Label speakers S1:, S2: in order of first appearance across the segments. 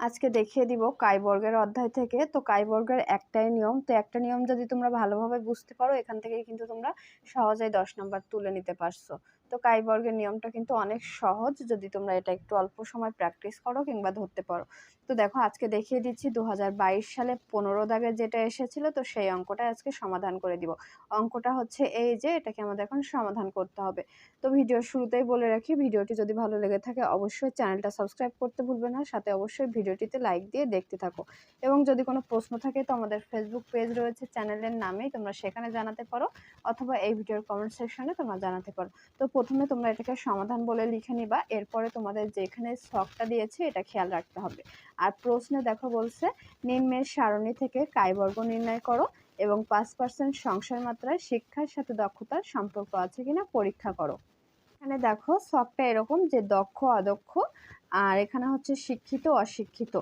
S1: আজকে দেখিয়ে দিব কাইবর্গের অধ্যায় থেকে। তো কাইবর্গের একটাই নিয়ম, তো একটা নিয়ম যদি তোমরা ভালোভাবে বুঝতে পারো, এখান থেকে কিন্তু তোমরা সহজেই দশ নম্বর তুলে নিতে পারছ। তো কাইবর্গের নিয়মটা কিন্তু অনেক সহজ। যদি তোমরা এটা একটু অল্প সময় প্র্যাকটিস করো কিংবা ধরতে পারো। তো দেখো, আজকে দেখিয়ে দিচ্ছি দু হাজার বাইশ সালে পনেরো দাগের যেটা এসেছিল, তো সেই অঙ্কটা আজকে সমাধান করে দিব। অঙ্কটা হচ্ছে এই যে, এটাকে আমাদের এখন সমাধান করতে হবে। তো ভিডিওর শুরুতেই বলে রাখি, ভিডিওটি যদি ভালো লেগে থাকে অবশ্যই চ্যানেলটা সাবস্ক্রাইব করতে ভুলবে না। সাথে অবশ্যই ভিডিওটিতে লাইক দিয়ে দেখতে থাকো। এবং যদি কোনো প্রশ্ন থাকে, তো আমাদের ফেসবুক পেজ রয়েছে, চ্যানেলের নামেই তোমরা সেখানে জানাতে পারো। অথবা এই ভিডিওর কমেন্ট সেকশনে তোমরা জানাতে পারো। তো প্রথমে তোমরা এটাকে সমাধান বলে লিখে নিবা, এরপরে তোমাদের যেখানে শখটা দিয়েছে এটা খেয়াল রাখতে হবে। আর প্রশ্নে দেখো বলছে, নিম্নের সারণী থেকে কায়বর্গ নির্ণয় করো এবং পাঁচ পার্সেন্ট সংশয় মাত্রায় শিক্ষার সাথে দক্ষতার সম্পর্ক আছে কিনা পরীক্ষা করো। এখানে দেখো শখটা এরকম যে দক্ষ, অদক্ষ, আর এখানে হচ্ছে শিক্ষিত, অশিক্ষিত।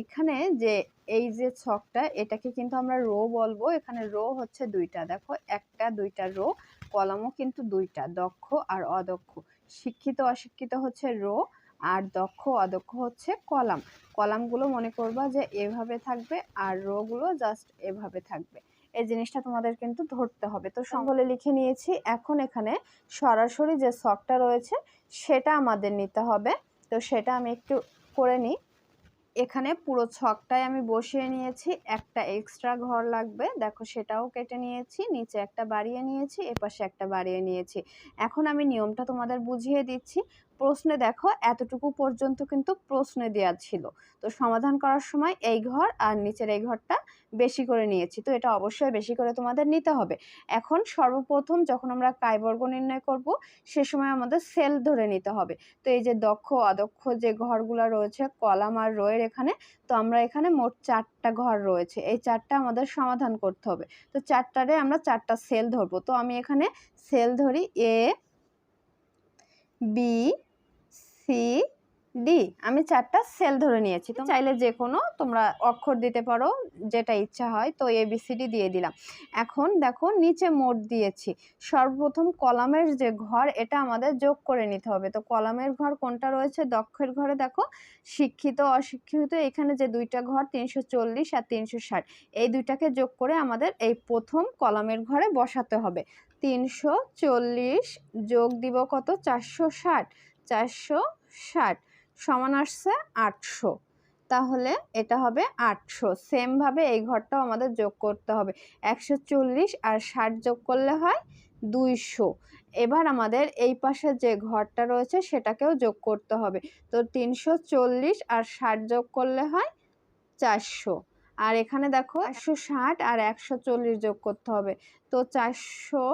S1: এখানে যে এই যে ছকটা এটাকে কিন্তু আমরা রো বলব। এখানে রো হচ্ছে দুইটা। দেখো, একটা, দুইটা রো কলমও কিন্তু দুইটা, দক্ষ আর অদক্ষ। শিক্ষিত অশিক্ষিত হচ্ছে রো আর দক্ষ অদক্ষ হচ্ছে কলাম। কলামগুলো মনে করবা যে এভাবে থাকবে আর রোগুলো জাস্ট এভাবে থাকবে। এই জিনিসটা তোমাদের কিন্তু ধরতে হবে। তো সকলে লিখে নিয়েছি, এখন এখানে সরাসরি যে শখটা রয়েছে, সেটা আমাদের নিতে হবে। তো সেটা আমি একটু করে নিই। এখানে পুরো ছকটাই আমি বসিয়ে নিয়েছি। একটা এক্সট্রা ঘর লাগবে। দেখো সেটাও কেটে নিয়েছি, নিচে একটা বাড়িয়ে নিয়েছি, এপাশে একটা বাড়িয়ে নিয়েছি। এখন আমি নিয়মটা তোমাদের বুঝিয়ে দিচ্ছি। প্রশ্নে দেখো, এতটুকু পর্যন্ত কিন্তু প্রশ্নে দেওয়া ছিল। তো সমাধান করার সময় এই ঘর আর নিচের এই ঘরটা বেশি করে নিয়েছি। তো এটা অবশ্যই বেশি করে তোমাদের নিতে হবে। এখন সর্বপ্রথম যখন আমরা কায়বর্গ নির্ণয় করব, সে সময় আমাদের সেল ধরে নিতে হবে। তো এই যে দক্ষ, অদক্ষ যে ঘরগুলো রয়েছে, কলাম আর রয়ের এখানে, তো আমরা এখানে মোট চারটা ঘর রয়েছে। এই চারটা আমাদের সমাধান করতে হবে। তো চারটারে আমরা চারটা সেল ধরবো। তো আমি এখানে সেল ধরি এ, বি সি, ডি। আমি চারটা সেল ধরে নিয়েছি। তো চাইলে যে কোনো তোমরা অক্ষর দিতে পারো, যেটা ইচ্ছা হয়। তো এ, বি, সি, ডি দিয়ে দিলাম। এখন দেখো নিচে মোট দিয়েছি। সর্বপ্রথম কলামের যে ঘর, এটা আমাদের যোগ করে নিতে হবে। তো কলামের ঘর কোনটা রয়েছে? দক্ষের ঘরে দেখো, শিক্ষিত, অশিক্ষিত, এখানে যে দুইটা ঘর, তিনশো চল্লিশ আর তিনশো ষাট। এই দুইটাকে যোগ করে আমাদের এই প্রথম কলামের ঘরে বসাতে হবে। তিনশো চল্লিশ যোগ দিব কত? চারশো ষাট। চারশো ষাট, সমান আসছে আটশো। তাহলে এটা হবে আটশো। সেমভাবে এই ঘরটাও আমাদের যোগ করতে হবে। একশো চল্লিশ আর ষাট যোগ করলে হয় দুইশো। এবার আমাদের এই পাশে যে ঘরটা রয়েছে সেটাকেও যোগ করতে হবে। তো তিনশো চল্লিশ আর ষাট যোগ করলে হয় চারশো। আর এখানে দেখো একশো ষাট আর একশো চল্লিশ যোগ করতে হবে। তো চারশো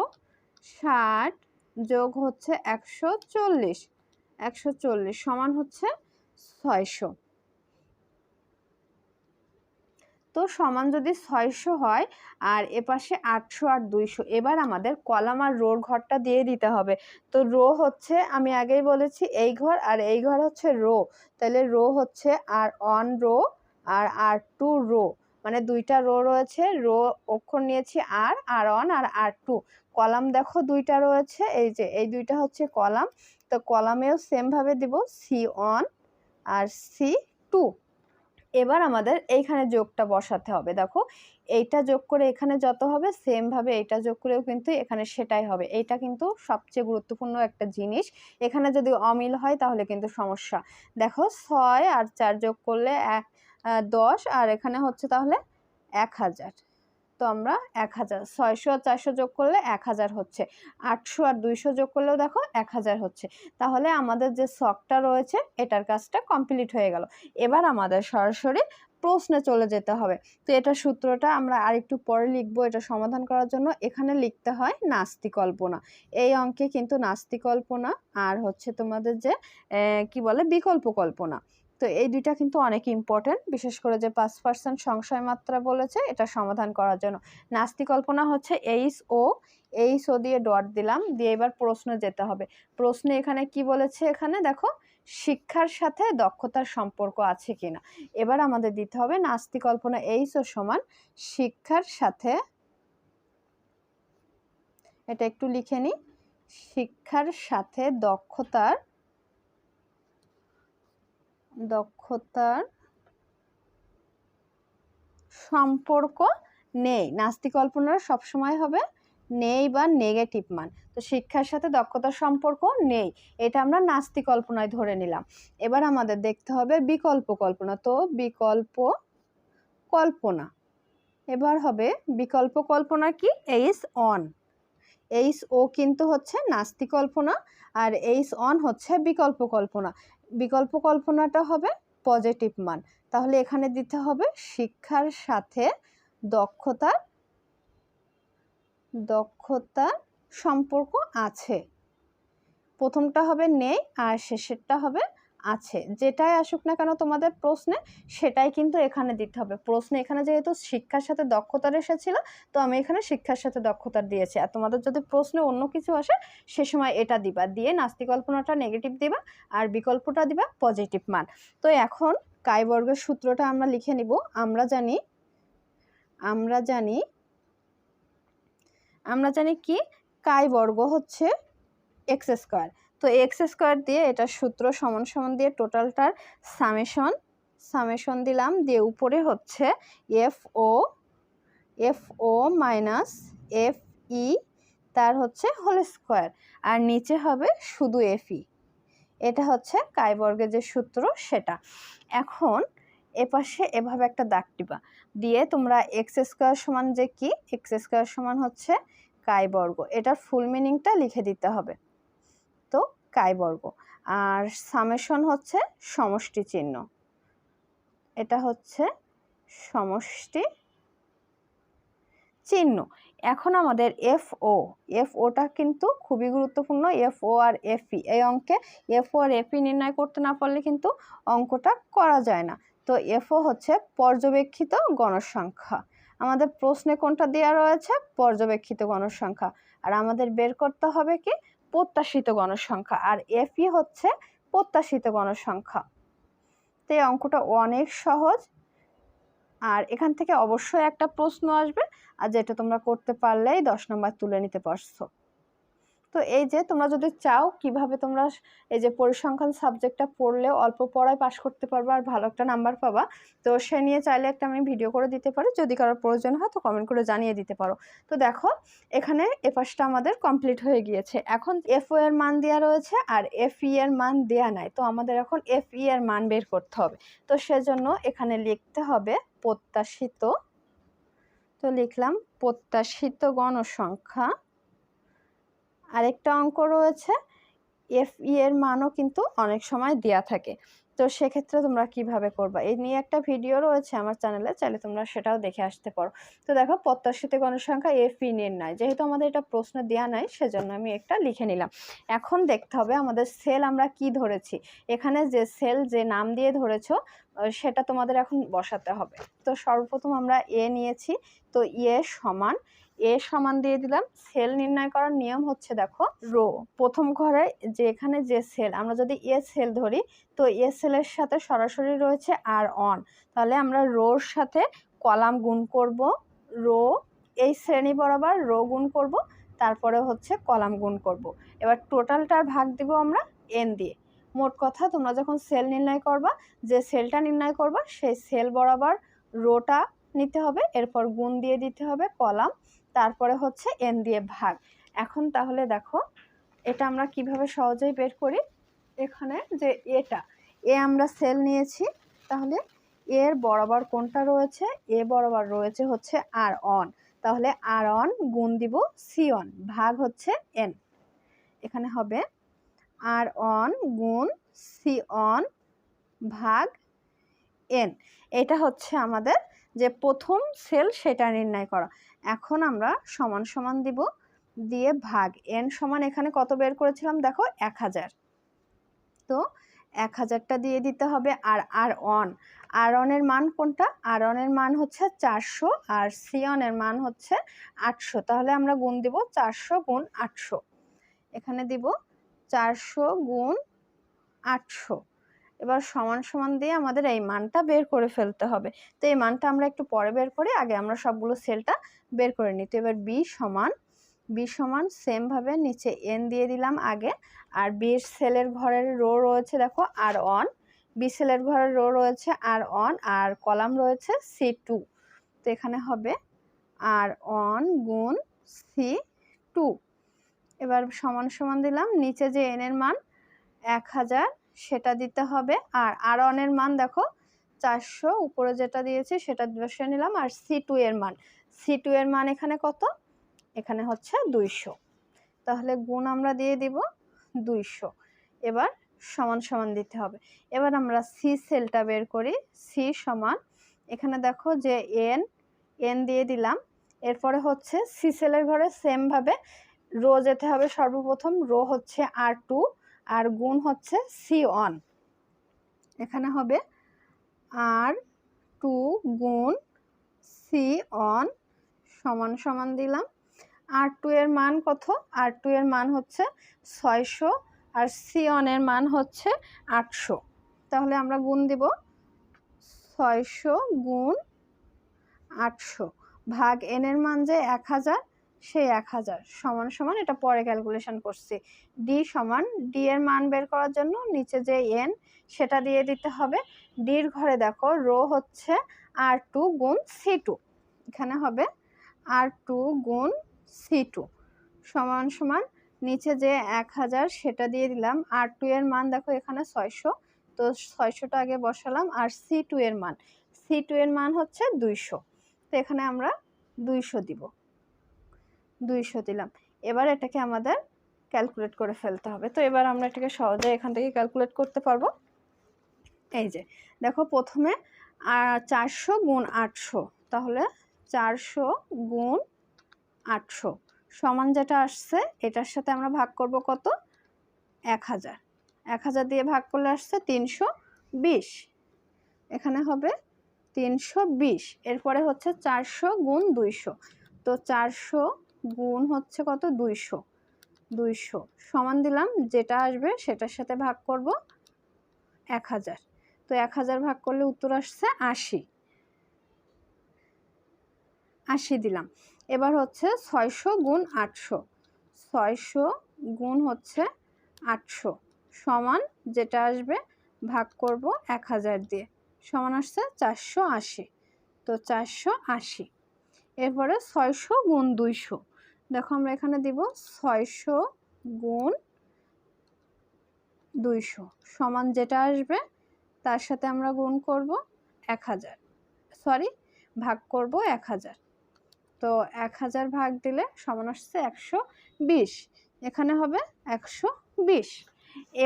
S1: ষাট যোগ হচ্ছে একশো চল্লিশ। একশো চল্লিশ সমান হচ্ছে ছয়শো। তো সমান যদি ছয়শো হয়, আর এপাশে আটশো আর দুইশো, এবার আমাদের কলাম আর রোর ঘরটা দিয়ে দিতে হবে। তো রো হচ্ছে, আমি আগেই বলেছি, এই ঘর আর এই ঘর হচ্ছে রো। তাহলে রো হচ্ছে আর অন রো আর আর টু রো। মানে দুইটা রো রয়েছে, রো অক্ষর নিয়েছি আর আর অন আর আর টু। কলাম দেখো দুইটা রয়েছে, এই যে, এই দুইটা হচ্ছে কলাম। তো কলামেও সেমভাবে দিব সি অন আর সি টু এবার আমাদের এইখানে যোগটা বসাতে হবে, দেখো। এইটা যোগ করে এখানে যত হবে সেমভাবে এইটা যোগ করেও কিন্তু এখানে সেটাই হবে। এইটা কিন্তু সবচেয়ে গুরুত্বপূর্ণ একটা জিনিস। এখানে যদি অমিল হয়, তাহলে কিন্তু সমস্যা। দেখো, ছয় আর চার যোগ করলে দশ, আর এখানে হচ্ছে তাহলে এক হাজার। আমরা এক হাজার, ছয়শো আর চারশো যোগ করলে এক হাজার হচ্ছে। আটশো আর দুইশো যোগ করলেও দেখো এক হাজার হচ্ছে। তাহলে আমাদের যে শখটা রয়েছে, এটার কাজটা কমপ্লিট হয়ে গেল। এবার আমাদের সরাসরি প্রশ্নে চলে যেতে হবে। তো এটা সূত্রটা আমরা আরেকটু পরে লিখব এটা সমাধান করার জন্য। এখানে লিখতে হয় নাস্তি কল্পনা এই অঙ্কে কিন্তু নাস্তি কল্পনা আর হচ্ছে তোমাদের যে কি বলে বিকল্প কল্পনা তো এই দুইটা কিন্তু অনেক ইম্পর্টেন্ট বিশেষ করে যে পাঁচ পার্সেন্ট সংশয় মাত্রা বলেছে, এটা সমাধান করার জন্য। নাস্তি কল্পনা হচ্ছে এইচ ও এইচ ও দিয়ে ডট দিলাম, দিয়ে এবার প্রশ্ন যেতে হবে। প্রশ্নে এখানে কি বলেছে এখানে? দেখো, শিক্ষার সাথে দক্ষতার সম্পর্ক আছে কিনা? এবার আমাদের দিতে হবে নাস্তি কল্পনা এইচ ও সমান শিক্ষার সাথে, এটা একটু লিখে নিই, শিক্ষার সাথে দক্ষতার দক্ষতার সম্পর্ক নেই। নাস্তিক কল্পনার সবসময় হবে নেই বা নেগেটিভ মান। তো শিক্ষার সাথে দক্ষতার সম্পর্ক নেই। এটা আমরা নাস্তিক কল্পনায় ধরে নিলাম। এবার আমাদের দেখতে হবে বিকল্প কল্পনা। তো বিকল্প কল্পনা। এবার হবে বিকল্প কল্পনা কি? এইস অন এইস ও কিন্তু হচ্ছে নাস্তিক কল্পনা আর এইস অন হচ্ছে বিকল্প কল্পনা। বিকল্প কল্পনাটা হবে পজিটিভ মান। তাহলে এখানে দিতে হবে শিক্ষার সাথে দক্ষতার দক্ষতা সম্পর্ক আছে। প্রথমটা হবে নেই আর শেষেরটা হবে আছে। যেটাই আসুক না কেন তোমাদের প্রশ্নে সেটাই কিন্তু এখানে দিতে হবে। প্রশ্নে এখানে যেহেতু শিক্ষার সাথে দক্ষতার এসেছিল তো আমি এখানে শিক্ষার সাথে দক্ষতার দিয়েছি। আর তোমাদের যদি প্রশ্নে অন্য কিছু আসে, সে সময় এটা দিবা। দিয়ে নাস্তিক কল্পনাটা নেগেটিভ দিবা আর বিকল্পটা দিবা পজিটিভ মান। তো এখন কায়বর্গের সূত্রটা আমরা লিখে নিব। আমরা জানি আমরা জানি আমরা জানি কি? কাই বর্গ হচ্ছে এক্স স্কোয়ার তো এক্স স্কোয়ার দিয়ে এটা সূত্র সমান সমান দিয়ে টোটালটার সামেশন সামেশন দিলাম দিয়ে উপরে হচ্ছে F O F O minus F E তার হচ্ছে হোল স্কোয়ার আর নিচে হবে শুধু এফ এটা হচ্ছে কাইবর্গের যে সূত্র সেটা। এখন এপাশে এভাবে একটা দাগ টিপা। দিয়ে তোমরা এক্স স্কোয়ার সমান যে কি? এক্স স্কোয়ার সমান হচ্ছে কাই বর্গ এটার ফুল মিনিংটা লিখে দিতে হবে। তো কাই বর্গ? আর সামেশন হচ্ছে সমষ্টি চিহ্ন। এটা হচ্ছে সমষ্টি চিহ্ন। এখন আমাদের এফ ও, এফ ওটা কিন্তু খুবই গুরুত্বপূর্ণ। এফ ও আর এফই এই অঙ্কে এফ ও আর এফই নির্ণয় করতে না পারলে কিন্তু অঙ্কটা করা যায় না। তো এফও হচ্ছে পর্যবেক্ষিত গণসংখ্যা। আমাদের প্রশ্নে কোনটা দেওয়া রয়েছে? পর্যবেক্ষিত গণসংখ্যা। আর আমাদের বের করতে হবে কি? প্রত্যাশিত গণসংখ্যা, আর এফই হচ্ছে প্রত্যাশিত গণসংখ্যা। তো এই অঙ্কটা অনেক সহজ। আর এখান থেকে অবশ্যই একটা প্রশ্ন আসবে, আর যেটা তোমরা করতে পারলেই দশ নম্বর তুলে নিতে পারছ। তো এই যে তোমরা যদি চাও কীভাবে তোমরা এই যে পরিসংখ্যান সাবজেক্টটা পড়লে অল্প পড়ায় পাশ করতে পারবে আর ভালো একটা নাম্বার পাবা, তো সে নিয়ে চাইলে একটা আমি ভিডিও করে দিতে পারি। যদি কারোর প্রয়োজন হয় তো কমেন্ট করে জানিয়ে দিতে পারো। তো দেখো, এখানে এ পাশটা আমাদের কমপ্লিট হয়ে গিয়েছে। এখন এফ এর মান দেওয়া রয়েছে আর এফ ই এর মান দেয়া নাই। তো আমাদের এখন এফ ই এর মান বের করতে হবে। তো সেজন্য এখানে লিখতে হবে প্রত্যাশিত। তো লিখলাম প্রত্যাশিত গণসংখ্যা আরেকটা অঙ্ক রয়েছে এফ ই এর মানও কিন্তু অনেক সময় দেয়া থাকে। তো সেক্ষেত্রে তোমরা কীভাবে করবা? এই নিয়ে একটা ভিডিও রয়েছে আমার চ্যানেলে চাইলে তোমরা সেটাও দেখে আসতে পারো। তো দেখো প্রত্যাশিত গণসংখ্যা এফ ই নির্ণয়। যেহেতু আমাদের এটা প্রশ্ন দেওয়া নাই, সেজন্য আমি একটা লিখে নিলাম। এখন দেখতে হবে আমাদের সেল আমরা কি ধরেছি? এখানে যে সেল যে নাম দিয়ে ধরেছো সেটা তোমাদের এখন বসাতে হবে। তো সর্বপ্রথম আমরা এ নিয়েছি, তো এ সমান এ সমান দিয়ে দিলাম। সেল নির্ণয় করার নিয়ম হচ্ছে দেখো, রো। প্রথম ঘরে যে এখানে যে সেল, আমরা যদি এ সেল ধরি, তো এ সেলের সাথে সরাসরি রয়েছে আর অন। তাহলে আমরা রোর সাথে কলাম গুণ করব, রো, এই শ্রেণি বরাবর রো গুণ করব, তারপরে হচ্ছে কলাম গুণ করব। এবার টোটালটার ভাগ দিব আমরা এন দিয়ে। মোট কথা, তোমরা যখন সেল নির্ণয় করবা, যে সেলটা নির্ণয় করবা, সেই সেল বরাবর রোটা নিতে হবে, এরপর গুণ দিয়ে দিতে হবে কলাম। তারপরে হচ্ছে এন দিয়ে ভাগ। এখন তাহলে দেখো, এটা আমরা কীভাবে সহজেই বের করি? এখানে যে এটা, এ আমরা সেল নিয়েছি, তাহলে এর বরাবর কোনটা রয়েছে? এ বরাবর রয়েছে হচ্ছে আর অন তাহলে আর অন গুণ দিব সি অন ভাগ হচ্ছে এন এখানে হবে আর অন গুণ সি অন ভাগ এন এটা হচ্ছে আমাদের যে প্রথম সেল সেটা নির্ণয় করা। এখন আমরা সমান সমান দিব দিয়ে ভাগ এন সমান এখানে কত বের করেছিলাম? দেখো, এক হাজার। তো এক হাজারটা দিয়ে দিতে হবে আর আর অন আর অনের মান কোনটা? আর অনের মান হচ্ছে চারশো আর সি অনের মান হচ্ছে আটশো। তাহলে আমরা গুণ দিব চারশো গুণ আটশো। এখানে দিব চারশো গুণ আটশো। এবার সমান সমান দিয়ে আমাদের এই মানটা বের করে ফেলতে হবে। তো এই মানটা আমরা একটু পরে বের করে আগে আমরা সবগুলো সেলটা বের করে নিই। তো এবার বি সমান বি সমান সেমভাবে নিচে এন দিয়ে দিলাম আগে। আর বি সেলের ঘরের রো রয়েছে দেখো আর অন বি সেলের ঘরের রো রয়েছে আর অন আর কলাম রয়েছে সি টু তো এখানে হবে আর অন গুণ সি টু এবার সমান সমান দিলাম, নিচে যে এন এর মান এক হাজার সেটা দিতে হবে। আর আর অনের মান দেখো, চারশো, উপরে যেটা দিয়েছি সেটা বসে নিলাম। আর সি টু এর মান সি টু এর মান এখানে কত? এখানে হচ্ছে দুইশো। তাহলে গুণ আমরা দিয়ে দিব দুইশো। এবার সমান সমান দিতে হবে। এবার আমরা সি সেলটা বের করি। সি সমান, এখানে দেখো যে এন এন দিয়ে দিলাম। এরপরে হচ্ছে সি সেলের ঘরে সেমভাবে রো যেতে হবে। সর্বপ্রথম রো হচ্ছে আর টু আর গুণ হচ্ছে সি ওয়ান এখানে হবে আর টু গুণ সি অন সমান সমান দিলাম। আর টু এর মান কত? আর টু এর মান হচ্ছে ছয়শো আর সি অনের মান হচ্ছে আটশো। তাহলে আমরা গুণ দিব ছয়শো গুণ আটশো। ভাগ এন এর মান যে এক হাজার সেই এক হাজার। সমান সমান এটা পরে ক্যালকুলেশন করছি। ডি সমান ডি এর মান বের করার জন্য নিচে যে এন সেটা দিয়ে দিতে হবে। ডির ঘরে দেখো, রো হচ্ছে আর টু গুণ সি টু এখানে হবে আর টু গুণ সি টু সমান সমান নিচে যে এক হাজার, সেটা দিয়ে দিলাম। আর টু এর মান দেখো এখানে ছয়শো। তো ছয়শোটা আগে বসালাম আর সি টু এর মান। সি টু এর মান হচ্ছে দুইশো। তো এখানে আমরা দুইশো দিব। দুইশো দিলাম। এবার এটাকে আমাদের ক্যালকুলেট করে ফেলতে হবে। তো এবার আমরা এটাকে সহজে এখান থেকে ক্যালকুলেট করতে পারব। এই যে, দেখো প্রথমে চারশো গুণ আটশো, তাহলে চারশো গুণ আটশো সমান যেটা আসছে, এটার সাথে আমরা ভাগ করব কত? এক হাজার। এক হাজার দিয়ে ভাগ করলে আসছে তিনশো বিশ। এখানে হবে তিনশো বিশ, এরপরে হচ্ছে চারশো গুণ দুইশো। তো চারশো গুণ হচ্ছে কত? দুইশো। দুইশো। সমান দিলাম, যেটা আসবে সেটার সাথে ভাগ করব এক হাজার তো এক হাজার ভাগ করলে উত্তর আসছে আশি। আশি দিলাম। এবার হচ্ছে ছয়শো গুণ আটশো। ছয়শো গুণ হচ্ছে আটশো। সমান যেটা আসবে ভাগ করব এক হাজার দিয়ে। সমান আসছে চারশো আশি। তো চারশো আশি। এরপরে ছয়শো গুণ দুইশো। দেখো আমরা এখানে দিব ছয়শো গুণ দুইশো সমান যেটা আসবে, তার সাথে আমরা গুণ করব এক হাজার। সরি ভাগ করব এক হাজার। তো এক হাজার ভাগ দিলে সমান আসছে একশো বিশ। এখানে হবে একশো বিশ।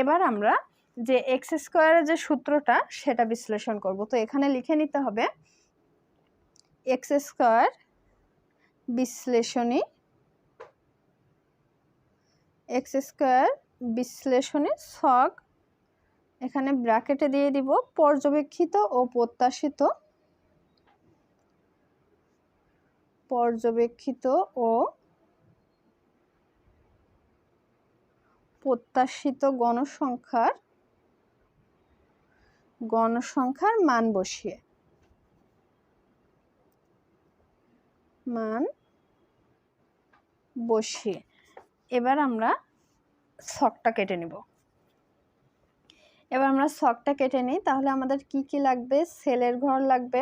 S1: এবার আমরা যে এক্স স্কোয়ারের যে সূত্রটা, সেটা বিশ্লেষণ করব। তো এখানে লিখে নিতে হবে এক্স স্কোয়ার বিশ্লেষণী এক্স স্কোয়ার বিশ্লেষণী ছক এখানে ব্র্যাকেটে দিয়ে দিব পর্যবেক্ষিত ও প্রত্যাশিত। পর্যবেক্ষিত ও প্রত্যাশিত গণসংখ্যার গণসংখ্যার মান বসিয়ে। মান বসিয়ে। এবার আমরা ছকটা কেটে নিব। এবার আমরা ছকটা কেটে নিই, তাহলে আমাদের কি কি লাগবে? সেলের ঘর লাগবে।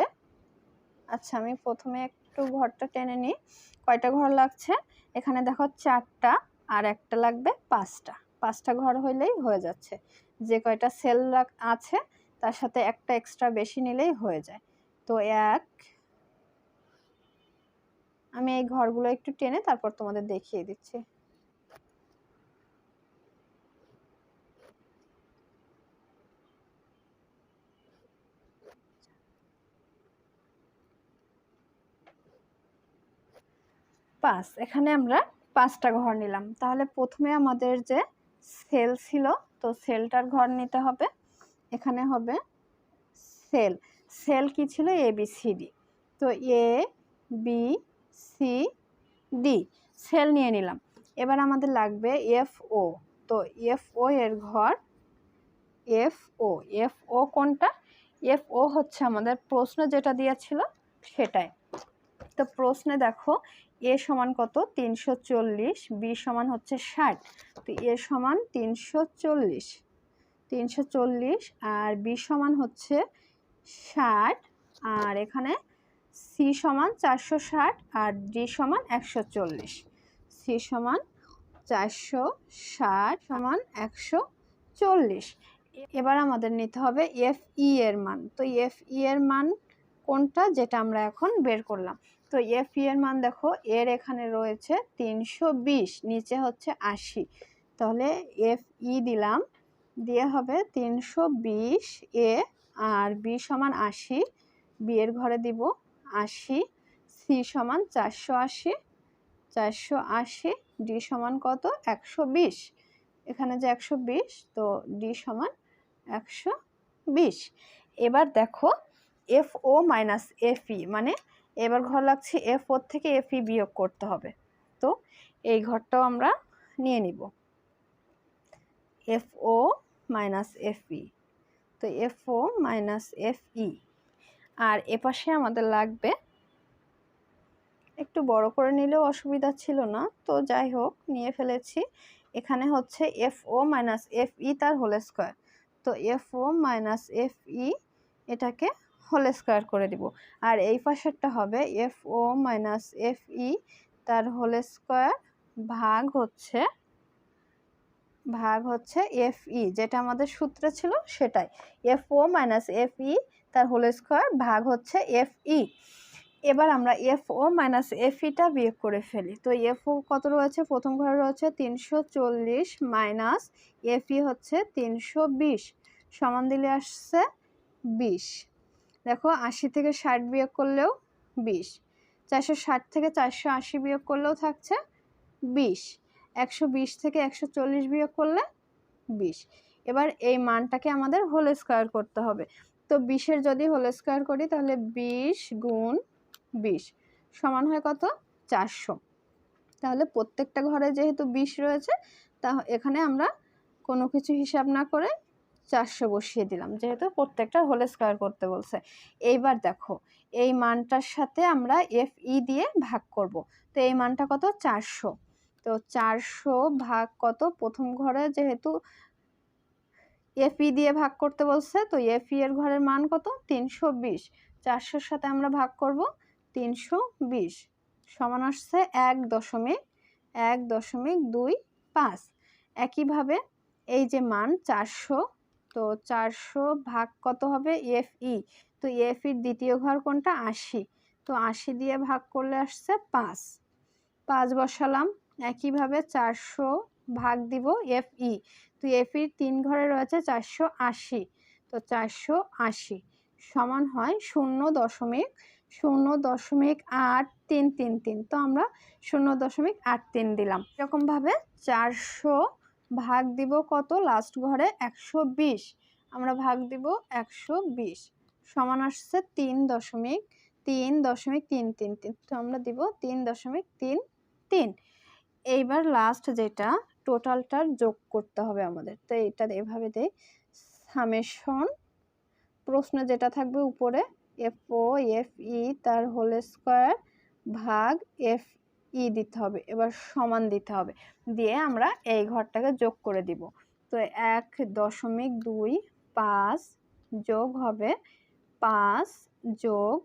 S1: আচ্ছা আমি প্রথমে একটু ঘরটা টেনে নিই। কয়টা ঘর লাগছে? এখানে দেখো চারটা আর একটা লাগবে পাঁচটা। পাঁচটা ঘর হইলেই হয়ে যাচ্ছে। যে কয়টা সেল আছে, তার সাথে একটা এক্সট্রা বেশি নিলেই হয়ে যায়। তো এক, আমি এই ঘরগুলো একটু টেনে তারপর তোমাদের দেখিয়ে দিচ্ছি। পাঁচ, এখানে আমরা পাঁচটা ঘর নিলাম। তাহলে প্রথমে আমাদের যে সেল ছিল, তো সেলটার ঘর নিতে হবে। এখানে হবে সেল। সেল কি ছিল? A, B, C, D. তো A, B, C, D. Cell নিয়ে নিলাম। এবার আমাদের লাগবে এফ, ও। তো এফ, ও এর ঘর, এফ, ও। এফ, ও কোনটা? এফ, ও হচ্ছে আমাদের প্রশ্ন যেটা দিয়েছিল সেটাই। তো প্রশ্নে দেখো এ সমান কত? তিনশো চল্লিশ, বি সমান হচ্ছে ষাট। তো এ সমান তিনশো চল্লিশ। তিনশো চল্লিশ আর বি সমান হচ্ছে ষাট। আর এখানে সি সমান চারশো ষাট আর ডি সমান একশো চল্লিশ। সি সমান চারশো ষাট সমান একশো চল্লিশ। এবার আমাদের নিতে হবে এফ ই এর মান। তো এফ ই এর মান কোনটা? যেটা আমরা এখন বের করলাম। তো এফ এর মান দেখো, এর এখানে রয়েছে তিনশো বিশ, নিচে হচ্ছে আশি। তাহলে এফ ই দিলাম, দিয়ে হবে তিনশো বিশ এ আর বি সমান আশি বি এর ঘরে দিব আশি সি সমান চারশো আশি চারশো আশি ডি সমান কত? একশো বিশ। এখানে যে একশো বিশ, তো ডি সমান একশো বিশ। এবার দেখো F O minus F E মানে এবার ঘর লাগছে এফ ওর থেকে এফ ই বিয়োগ করতে হবে। তো এই ঘরটাও আমরা নিয়ে নিব। F O minus F E তো F O minus F E আর এপাশে আমাদের লাগবে একটু বড় করে নিলেও অসুবিধা ছিল না। তো যাই হোক, নিয়ে ফেলেছি। এখানে হচ্ছে F O minus F E তার হোল স্কোয়ার তো F O minus F E এটাকে হোল স্কোয়ার করে দিব। আর এই পাশেরটা হবে F O minus F E তার হোল স্কোয়ার ভাগ হচ্ছে ভাগ হচ্ছে এফ ই যেটা আমাদের সূত্রে ছিল সেটাই। F O minus F E তার হোল স্কোয়ার ভাগ হচ্ছে এফ ই এবার আমরা এফ ও মাইনাস এফ ইটা বিয়োগ করে ফেলি। তো এফ ও কত রয়েছে? প্রথম ঘরে রয়েছে তিনশো চল্লিশ মাইনাস এফ ই হচ্ছে তিনশো বিশ, সমান দিলে আসছে বিশ। দেখো আশি থেকে ষাট বিয়োগ করলেও বিশ। চারশো ষাট থেকে চারশো আশি বিয়োগ করলেও থাকছে বিশ। একশো বিশ থেকে একশো চল্লিশ বিয়োগ করলে বিশ। এবার এই মানটাকে আমাদের হোল স্কোয়ার করতে হবে। তো বিশের যদি হোল স্কোয়ার করি তাহলে বিশ গুণ বিশ সমান হয় কত? চারশো। তাহলে প্রত্যেকটা ঘরে যেহেতু বিশ রয়েছে তা এখানে আমরা কোনো কিছু হিসাব না করে চারশো বসিয়ে দিলাম। যেহেতু প্রত্যেকটা হোল স্কোয়ার করতে বলছে। এইবার দেখো, এই মানটার সাথে আমরা এফ ই দিয়ে ভাগ করব। তো এই মানটা কত? চারশো। তো চারশো ভাগ কত? প্রথম ঘরে যেহেতু এফ ই দিয়ে ভাগ করতে বলছে, তো এফই এর ঘরের মান কত? তিনশো বিশ। চারশোর সাথে আমরা ভাগ করব, তিনশো বিশ। সমান আসছে এক দশমিক এক দশমিক দুই পাঁচ। একইভাবে এই যে মান চারশো তো চারশো ভাগ কত হবে? F E. তো এফ ইর দ্বিতীয় ঘর কোনটা? আশি। তো আশি দিয়ে ভাগ করলে আসছে পাঁচ। পাঁচ বসালাম। একইভাবে চারশো ভাগ দিব এফ ই। তো এফ ইর তিন ঘরে রয়েছে চারশো আশি। তো চারশো আশি সমান হয় শূন্য দশমিক শূন্য দশমিক আট তিন তিন তিন। তো আমরা শূন্য দশমিক আট তিন দিলাম। এরকমভাবে চারশো ভাগ দিব কত? লাস্ট ঘরে একশো বিশ। আমরা ভাগ দিব একশো বিশ। সমান আসছে তিন দশমিক তিন দশমিক তিন তিন তিন। তো আমরা দিব তিন দশমিক তিন তিন। এইবার লাস্ট যেটা টোটালটার যোগ করতে হবে আমাদের। তো এটা এভাবে দেই। সামেশন প্রশ্ন যেটা থাকবে উপরে এফ ও এফ ই তার হোল স্কোয়ার ভাগ এফ ই দিতে হবে, এবার সমান দিতে হবে। দিয়ে আমরা এই ঘরটাকে যোগ করে দিব। তো এক দশমিক দুই পাঁচ যোগ হবে পাঁচ যোগ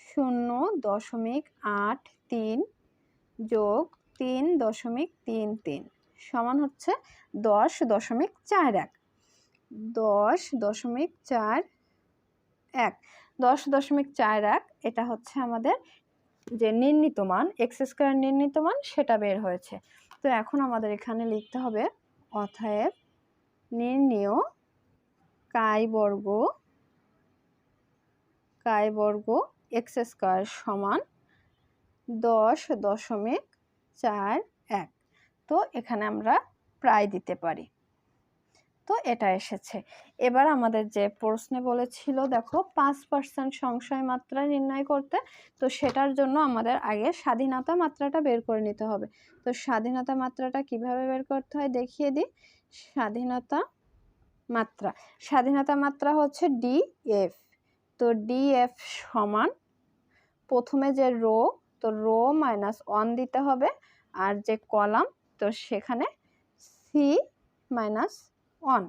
S1: শূন্য দশমিক আট তিন যোগ তিন দশমিক তিন তিন সমান হচ্ছে দশ দশমিক চার এক। দশ দশমিক চার এক। দশ দশমিক চার এক, এটা হচ্ছে আমাদের যে নির্ণীত মান এক্স স্কোয়ার নির্ণীত মান, সেটা বের হয়েছে। তো এখন আমাদের এখানে লিখতে হবে অথায়েব নির্ণীয় কাই বর্গ কাই বর্গ এক্স স্কোয়ার সমান দশ দশমিক চার এক। তো এখানে আমরা প্রায় দিতে পারি। তো এটা এসেছে। এবার আমাদের যে প্রশ্নে বলেছিল, দেখো, পাঁচ পার্সেন্ট সংশয় মাত্রা নির্ণয় করতে, তো সেটার জন্য আমাদের আগে স্বাধীনতা মাত্রাটা বের করে নিতে হবে। তো স্বাধীনতা মাত্রাটা কীভাবে বের করতে হয় দেখিয়ে দিই। স্বাধীনতা মাত্রা। স্বাধীনতা মাত্রা হচ্ছে ডি এফ তো ডি এফ সমান প্রথমে যে রো, তো রো মাইনাস ওয়ান দিতে হবে। আর যে কলাম, তো সেখানে সি মাইনাস ওয়ান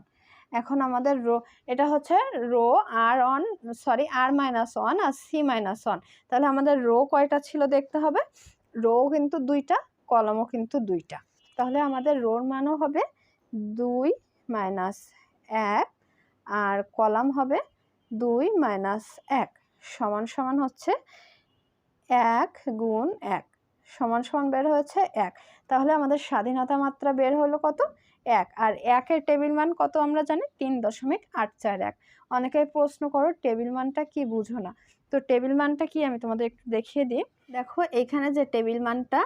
S1: এখন আমাদের রো, এটা হচ্ছে row R one sorry R minus one আর সি মাইনাস ওয়ান তাহলে আমাদের রো কয়টা ছিল দেখতে হবে? রো কিন্তু দুইটা, কলমও কিন্তু দুইটা। তাহলে আমাদের রোর মানও হবে দুই মাইনাস এক আর কলাম হবে দুই মাইনাস এক। সমান সমান হচ্ছে এক গুণ এক। সমান সমান বের হয়েছে এক। তাহলে আমাদের স্বাধীনতা মাত্রা বের হলো কত? এক। আর একের টেবিল মান কত আমরা জানি? তিন দশমিক আট চার এক। অনেকে প্রশ্ন করো, টেবিল মানটা কি বুঝো না? তো টেবিল মানটা কি? আমি তোমাদের একটু দেখিয়ে দিই। দেখো, এখানে যে টেবিল মানটা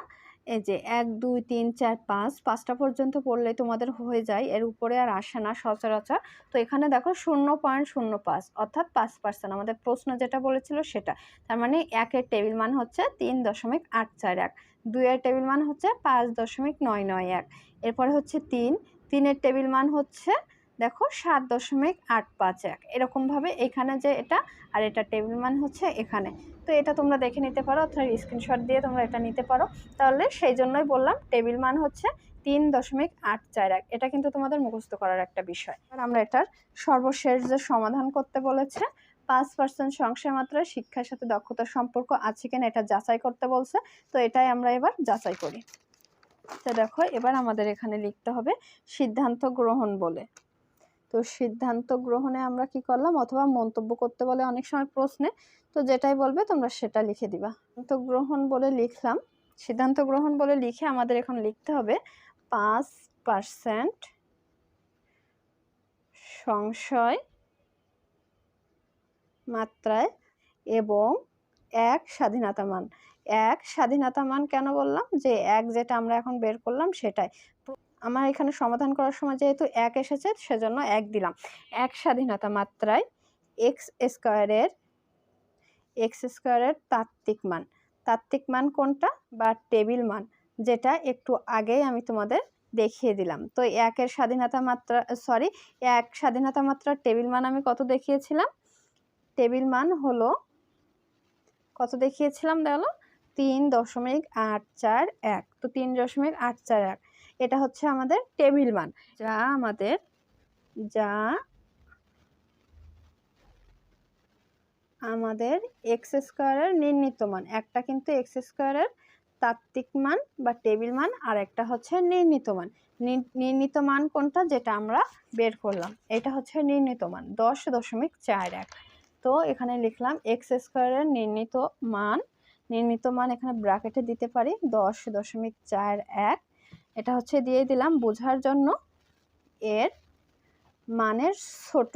S1: এই যে এক, দুই, তিন, চার, পাঁচ, পাঁচটা পর্যন্ত পড়লে তোমাদের হয়ে যায়। এর উপরে আর আসে না সচরাচর। তো এখানে দেখো শূন্য পয়েন্ট শূন্য পাঁচ, অর্থাৎ পাঁচ পার্সেন্ট আমাদের প্রশ্ন যেটা বলেছিল সেটা। তার মানে একের টেবিল মান হচ্ছে তিন দশমিক আট চার এক। দুইয়ের টেবিল মান হচ্ছে পাঁচ দশমিক নয় নয় এক। এরপরে হচ্ছে তিন। তিনের টেবিল মান হচ্ছে দেখো সাত দশমিক আট পাঁচ এক। এরকমভাবে এখানে যে এটা আর এটা টেবিল মান হচ্ছে এখানে। তো এটা তোমরা দেখে নিতে পারো অথবা স্ক্রিনশট দিয়ে তোমরা এটা নিতে পারো। তাহলে সেই জন্যই বললাম টেবিল মান হচ্ছে তিন দশমিক আট চার এক। এটা কিন্তু তোমাদের মুখস্থ করার একটা বিষয়। আর আমরা এটার সর্বশেষ যে সমাধান করতে বলেছে, পাঁচ পার্সেন্ট সংশয় মাত্রায় শিক্ষার সাথে দক্ষতার সম্পর্ক আছে কিনা এটা যাচাই করতে বলছে। তো এটাই আমরা এবার যাচাই করি। তো দেখো এবার আমাদের এখানে লিখতে হবে সিদ্ধান্ত গ্রহণ বলে। তো সিদ্ধান্ত গ্রহণে আমরা কি করলাম? অথবা মন্তব্য করতে বলে অনেক সময় প্রশ্নে, তো যেটাই বলবে তোমরা সেটা লিখে দিবা। তো গ্রহণ বলে লিখলাম। সিদ্ধান্ত গ্রহণ বলে লিখে আমাদের এখন লিখতে হবে পাঁচ পার্সেন্ট সংশয় মাত্রায় এবং এক স্বাধীনতা মান। এক স্বাধীনতা মান কেন বললাম? যে এক যেটা আমরা এখন বের করলাম সেটাই। আমার এখানে সমাধান করার সময় যেহেতু এক এসেছে, সেজন্য এক দিলাম। এক স্বাধীনতা মাত্রায় এক্স স্কোয়ারের এক্স স্কোয়ারের তাত্ত্বিক মান। তাত্ত্বিক মান কোনটা বা টেবিল মান, যেটা একটু আগেই আমি তোমাদের দেখিয়ে দিলাম। তো একের স্বাধীনতা মাত্রা সরি এক স্বাধীনতা মাত্রার টেবিল মান আমি কত দেখিয়েছিলাম? টেবিল মান হলো, কত দেখিয়েছিলাম দেখো তিন দশমিক আট চার এক। তো তিন দশমিক আট চার এক। এটা হচ্ছে আমাদের টেবিল মান। যা আমাদের যা আমাদের এক্স স্কোয়ারের নির্ণীত মান। একটা কিন্তু এক্স স্কোয়ারের তাত্ত্বিক মান বা টেবিল মান, আর একটা হচ্ছে নির্ণীত মান। নির্ণীত মান কোনটা? যেটা আমরা বের করলাম। এটা হচ্ছে নির্ণীত মান, দশ দশমিক চার এক। তো এখানে লিখলাম এক্স স্কোয়ারের নির্ণীত মান নির্ণীত মান এখানে ব্র্যাকেটে দিতে পারি, দশ দশমিক চার এক। এটা হচ্ছে দিয়ে দিলাম বোঝার জন্য এর মানের ছোট।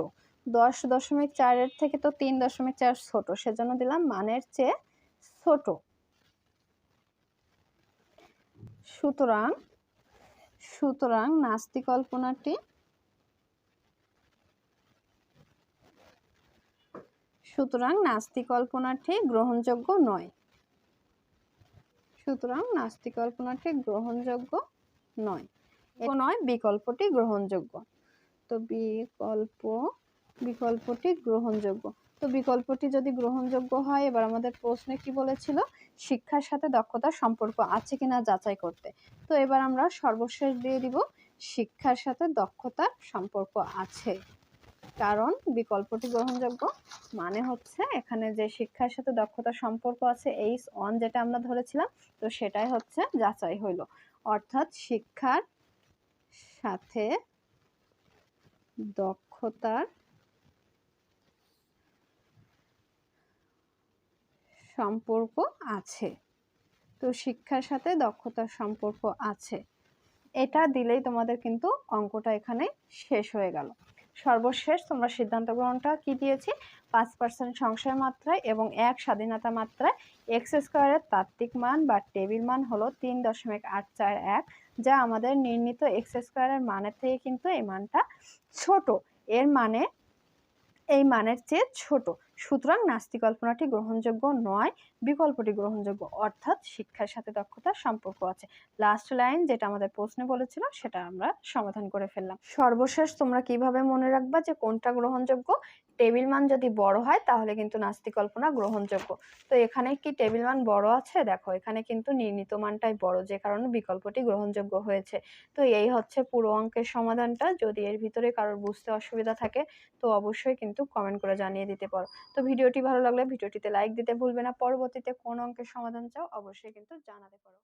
S1: দশ দশমিক চারের থেকে তো তিন দশমিক চার ছোট, সেজন্য দিলাম মানের চেয়ে ছোট। সুতরাং সুতরাং নাস্তি কল্পনাটি সুতরাং নাস্তি কল্পনাটি গ্রহণযোগ্য নয়। সুতরাং নাস্তি কল্পনাটি গ্রহণযোগ্য নয়। নয় বিকল্পটি গ্রহণযোগ্য। তো বিকল্প বিকল্পটি গ্রহণযোগ্য। তো বিকল্পটি যদি গ্রহণযোগ্য হয় এবার আমাদের প্রশ্নে কি বলেছিল? শিক্ষার সাথে দক্ষতার সম্পর্ক আছে কিনা যাচাই করতে। তো এবার আমরা সর্বশেষ দিয়ে দিব শিক্ষার সাথে দক্ষতার সম্পর্ক আছে। কারণ বিকল্পটি গ্রহণযোগ্য মানে হচ্ছে এখানে যে শিক্ষার সাথে দক্ষতার সম্পর্ক আছে এইস অন যেটা আমরা ধরেছিলাম তো সেটাই হচ্ছে যাচাই হইল। অর্থাৎ শিক্ষার সাথে দক্ষতার সম্পর্ক আছে। তো শিক্ষার সাথে দক্ষতার সম্পর্ক আছে। এটা দিলেই তোমাদের কিন্তু অঙ্কটা এখানে শেষ হয়ে গেল। সর্বশেষ তোমরা সিদ্ধান্ত গ্রহণটা কি দিয়েছি? পাঁচ পার্সেন্ট সংশয় মাত্রায় এবং এক স্বাধীনতা মাত্রায় এক্স স্কোয়ারের তাত্ত্বিক মান বা টেবিল মান হলো তিন দশমিক আট চার এক, যা আমাদের নির্মিত এক্স স্কোয়ারের মানের থেকে কিন্তু এই মানটা ছোট। এর মানে এই মানের চেয়ে ছোট। সুতরাং নাস্তি কল্পনাটি গ্রহণযোগ্য নয়, বিকল্পটি গ্রহণযোগ্য। অর্থাৎ শিক্ষার সাথে দক্ষতার সম্পর্ক আছে। লাস্ট লাইন যেটা আমাদের প্রশ্নে বলেছিল, সেটা আমরা সমাধান করে ফেললাম। সর্বশেষ তোমরা কীভাবে মনে রাখবা যে কোনটা গ্রহণযোগ্য? টেবিল মান যদি বড় হয়, তাহলে কিন্তু নাস্তি কল্পনা গ্রহণযোগ্য। তো এখানে কি টেবিল মান বড় আছে? দেখো, এখানে কিন্তু নির্ণীত মানটাই বড়, যে কারণে বিকল্পটি গ্রহণযোগ্য হয়েছে। তো এই হচ্ছে পুরো অঙ্কের সমাধানটা। যদি এর ভিতরে কারোর বুঝতে অসুবিধা থাকে, তো অবশ্যই কিন্তু কমেন্ট করে জানিয়ে দিতে পারো। তো ভিডিওটি ভালো লাগলে ভিডিওটিতে লাইক দিতে ভুলবে না। পরবর্তীতে কোন অঙ্কের সমাধান চাও অবশ্যই কিন্তু জানাতে পারো।